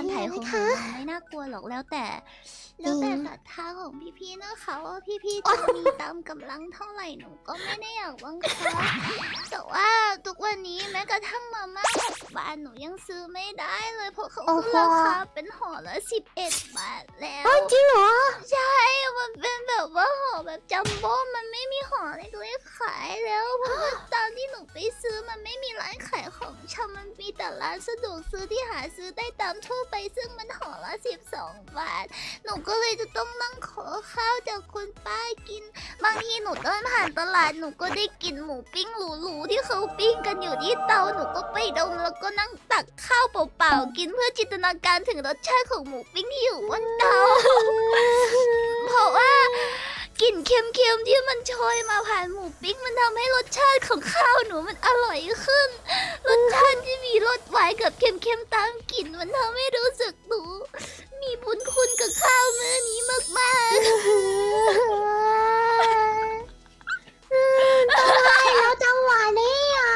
การไถ่ของหนูมันไม่น่ากลัวหรอกแล้วแต่ แล้วแต่ศรัทธาของพี่ๆนะคะว่าพี่ๆจะมีตามกำลังเท่าไหร่หนูก็ไม่ได้อยากบังคับแต่ว่าทุกวันนี้แม้กระทั่งมาม่าหกบาทหนูยังซื้อไม่ได้เลยเพราะเขาโอ้ขึ้นโหราคาเป็นห่อละสิบเอ็ดบาทแล้วเอ้ยจริงเหรอใช่มันเป็นแบบว่าห่อแบบจัมโบ้มันไม่มีห่อเล็กๆขายแล้วเพราะายของชำมันมีแต่ร้านสะดวกซื้อที่หาซื้อได้ตามทั่วไปซึ่งมันห่อละสิบสองบาท หนูก็เลยจะต้องนั่งขอข้าวจากคุณป้ากิน บางทีหนูเดินผ่านตลาดหนูก็ได้กินหมูปิ้งหรูๆที่เขาปิ้งกันอยู่ที่เตาหนูก็ไปดมแล้วก็นั่งตักข้าวเปล่าๆกินเพื่อจินตนาการถึงรสชาติของหมูปิ้งที่อยู่บนเตา เพราะว่ากลิ่นเค็มๆที่มันโชยมาผ่านหมูปิ้งมันทำให้รสชาติของข้าวหนูมันอร่อยขึ้น บเค็มๆตามกลิ่นมันทำให้รู้สึกหนูมีบุญคุณกับข้าวมื้อนี้มากๆต้องให้แล้วจังหวะนี้อะ